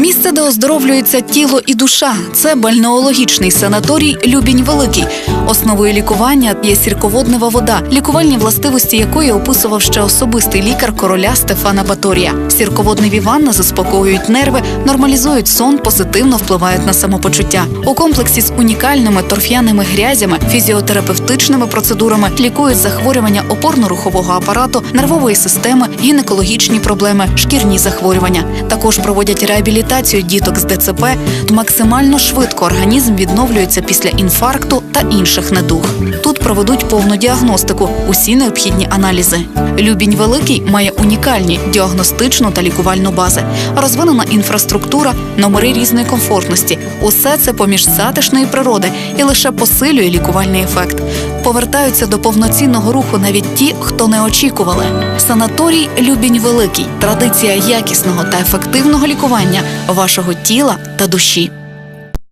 Місце, де оздоровлюється тіло і душа. Це бальнеологічний санаторій Любінь Великий. Основою лікування є сірководнева вода, лікувальні властивості якої описував ще особистий лікар короля Стефана Баторія. Сірководневі ванни заспокоюють нерви, нормалізують сон, позитивно впливають на самопочуття. У комплексі з унікальними торф'яними грязями, фізіотерапевтичними процедурами лікують захворювання опорно-рухового апарату, нервової системи, гінекологічні проблеми, шкірні захворювання. Також проводять реабілітацію діток з ДЦП. Максимально швидко організм відновлюється після інфаркту та інших недуг. Тут проведуть повну діагностику, усі необхідні аналізи. Любінь Великий має унікальні діагностичну та лікувальну бази, розвинена інфраструктура, номери різної комфортності. Усе це поміж затишної природи і лише посилює лікувальний ефект. Повертаються до повноцінного руху навіть ті, хто не очікували. Санаторій Любінь Великий традиція якісного та ефективного лікування вашого тіла та душі.